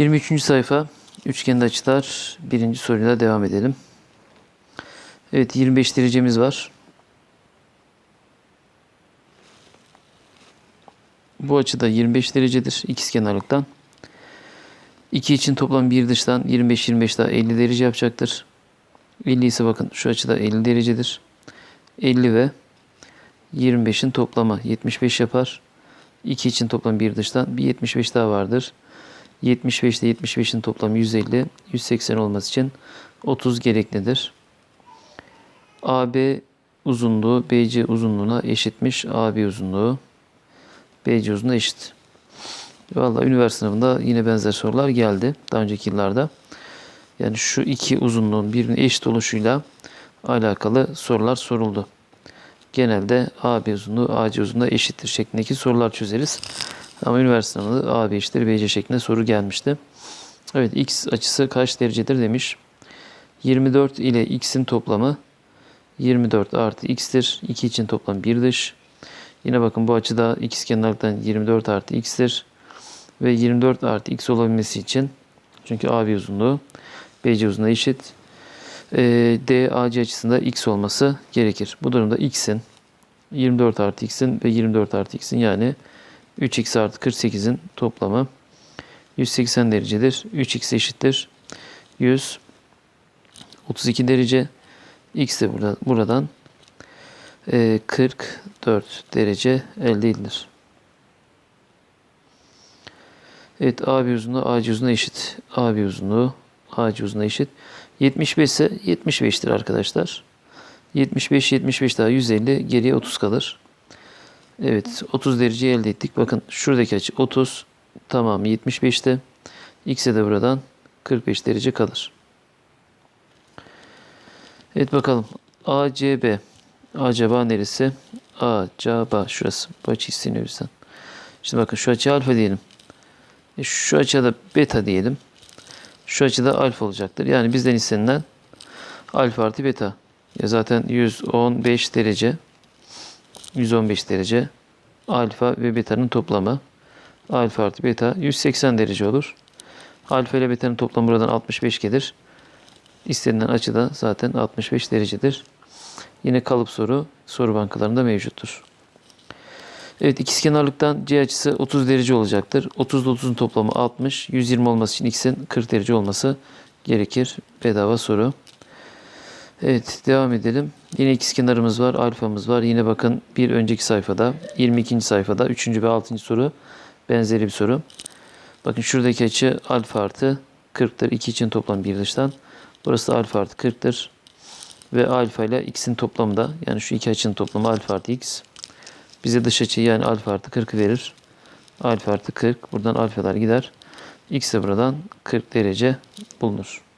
23. sayfa üçgende açılar birinci soruyla devam edelim. Evet 25 derecemiz var. Bu açıda 25 derecedir ikizkenarlıktan. 2 için toplam bir dıştan 25 25 daha 50 derece yapacaktır. 50 ise bakın şu açıda 50 derecedir. 50 ve 25'in toplamı 75 yapar. 2 için toplam bir dıştan bir 75 daha vardır. 75 ile 75'in toplamı 150, 180 olması için 30 gereklidir. AB uzunluğu BC uzunluğuna eşitmiş. AB uzunluğu BC uzunluğuna eşit. Vallahi üniversite sınavında yine benzer sorular geldi daha önceki yıllarda. Yani şu iki uzunluğun birbirine eşit oluşuyla alakalı sorular soruldu. Genelde AB uzunluğu AC uzunluğuna eşittir şeklindeki sorular çözeriz. Ama üniversite sınavında AB eşittir BC şeklinde soru gelmişti. Evet x açısı kaç derecedir demiş. 24 ile x'in toplamı 24 artı x'tir. 2 için toplam 1 dış. Yine bakın bu açıda ikizkenarlıktan 24 artı x'tir. Ve 24 artı x olabilmesi için çünkü AB uzunluğu BC uzunluğuna eşit. E, DAC açısında x olması gerekir. Bu durumda x'in 24 artı x'in ve 24 artı x'in yani 3x artı 48'in toplamı 180 derecedir. 3x eşittir. 132 derece. X de burada, buradan e, 44 derece elde edilir. Evet AB uzunluğu AC uzunluğuna eşit. AB uzunluğu AC uzunluğuna eşit. 75 ise 75'tir arkadaşlar. 75 75 daha 150 geriye 30 kalır. Evet 30 derece elde ettik. Bakın şuradaki açı 30 tamamı 75'te. X'e de buradan 45 derece kalır. Evet bakalım. ACB. Acaba neresi? Acaba şurası. Bu açı isteniyor bizden. Şimdi bakın şu açı alfa diyelim. E şu açıya da beta diyelim. Şu açıda alfa olacaktır. Yani bizden istenilen alfa artı beta. Ya zaten 115 derece 115 derece alfa ve beta'nın toplamı alfa artı beta 180 derece olur. Alfa ile beta'nın toplamı buradan 65 gelir. İstenilen açı da zaten 65 derecedir. Yine kalıp soru soru bankalarında mevcuttur. Evet ikizkenarlıktan C açısı 30 derece olacaktır. 30 ile 30'un toplamı 60. 120 olması için x'in 40 derece olması gerekir. Bedava soru. Evet devam edelim. Yine ikizkenarımız var, alfamız var. Yine bakın bir önceki sayfada, 22. sayfada 3. ve 6. soru benzeri bir soru. Bakın şuradaki açı alfa artı 40'tır. 2 için toplam bir dıştan. Burası da alfa artı 40'tır. Ve alfa ile x'in toplamı da yani şu iki açının toplamı alfa artı x. Bize dış açı yani alfa artı 40 verir. Alfa artı 40. Buradan alfalar gider. X de buradan 40 derece bulunur.